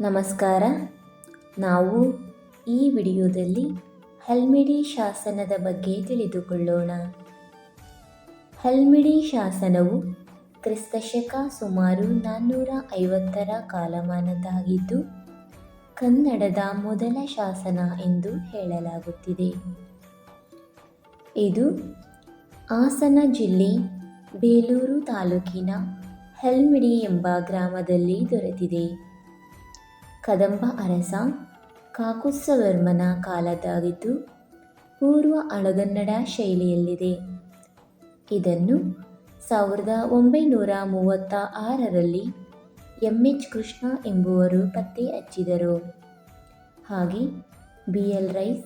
ನಮಸ್ಕಾರ. ನಾವು ಈ ವಿಡಿಯೋದಲ್ಲಿ ಹಲ್ಮಿಡಿ ಶಾಸನದ ಬಗ್ಗೆ ತಿಳಿದುಕೊಳ್ಳೋಣ. ಹಲ್ಮಿಡಿ ಶಾಸನವು ಕ್ರಿಸ್ತಶಕ ಸುಮಾರು ನಾನ್ನೂರ ಐವತ್ತರ ಕಾಲಮಾನದ್ದಾಗಿದ್ದು, ಕನ್ನಡದ ಮೊದಲ ಶಾಸನ ಎಂದು ಹೇಳಲಾಗುತ್ತಿದೆ. ಇದು ಹಾಸನ ಜಿಲ್ಲೆ ಬೇಲೂರು ತಾಲೂಕಿನ ಹಲ್ಮಿಡಿ ಎಂಬ ಗ್ರಾಮದಲ್ಲಿ ದೊರೆತಿದೆ. ಕದಂಬ ಅರಸ, ಕಾಕುತ್ಸವರ್ಮನ ಕಾಲದಾಗಿದ್ದು ಪೂರ್ವ ಅಳಗನ್ನಡ ಶೈಲಿಯಲ್ಲಿದೆ. ಇದನ್ನು ಸಾವಿರದ ಒಂಬೈನೂರ ಮೂವತ್ತ ಆರರಲ್ಲಿ ಎಂ. ಎಚ್. ಕೃಷ್ಣ ಎಂಬುವರು ಪತ್ತೆ ಹಚ್ಚಿದರು. ಹಾಗೆ ಬಿ. ಎಲ್. ರೈಸ್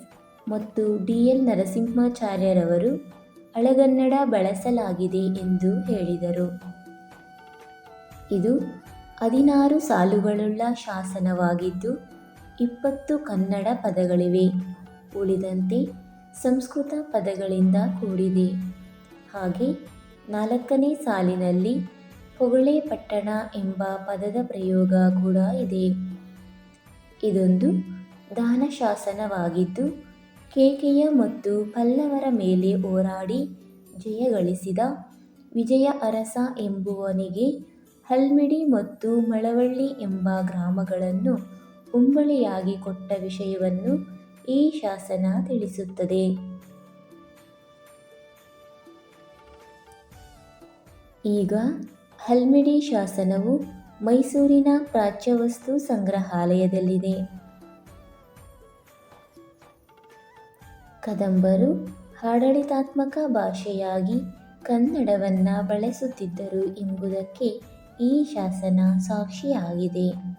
ಮತ್ತು ಡಿ. ಎಲ್. ನರಸಿಂಹಾಚಾರ್ಯರವರು ಅಳಗನ್ನಡ ಬಳಸಲಾಗಿದೆ ಎಂದು ಹೇಳಿದರು. ಇದು ಹದಿನಾರು ಸಾಲುಗಳುಳ್ಳ ಶಾಸನವಾಗಿದ್ದು, ಇಪ್ಪತ್ತು ಕನ್ನಡ ಪದಗಳಿವೆ. ಉಳಿದಂತೆ ಸಂಸ್ಕೃತ ಪದಗಳಿಂದ ಕೂಡಿದೆ. ಹಾಗೆ ನಾಲ್ಕನೇ ಸಾಲಿನಲ್ಲಿ ಹೊಗಳೆ ಪಟ್ಟಣ ಎಂಬ ಪದದ ಪ್ರಯೋಗ ಕೂಡ ಇದೆ. ಇದೊಂದು ದಾನಶಾಸನವಾಗಿದ್ದು ಕೇಕೆಯ ಮತ್ತು ಪಲ್ಲವರ ಮೇಲೆ ಹೋರಾಡಿ ಜಯಗಳಿಸಿದ ವಿಜಯ ಅರಸ ಎಂಬುವನಿಗೆ ಹಲ್ಮಿಡಿ ಮತ್ತು ಮಳವಳ್ಳಿ ಎಂಬ ಗ್ರಾಮಗಳನ್ನು ಉಂಬಳಿಯಾಗಿ ಕೊಟ್ಟ ವಿಷಯವನ್ನು ಈ ಶಾಸನ ತಿಳಿಸುತ್ತದೆ. ಈಗ ಹಲ್ಮಿಡಿ ಶಾಸನವು ಮೈಸೂರಿನ ಪ್ರಾಚ್ಯವಸ್ತು ಸಂಗ್ರಹಾಲಯದಲ್ಲಿದೆ. ಕದಂಬರು ಆಡಳಿತಾತ್ಮಕ ಭಾಷೆಯಾಗಿ ಕನ್ನಡವನ್ನು ಬಳಸುತ್ತಿದ್ದರು ಎಂಬುದಕ್ಕೆ ಈ ಶಾಸನ ಸಾಕ್ಷಿಯಾಗಿದೆ.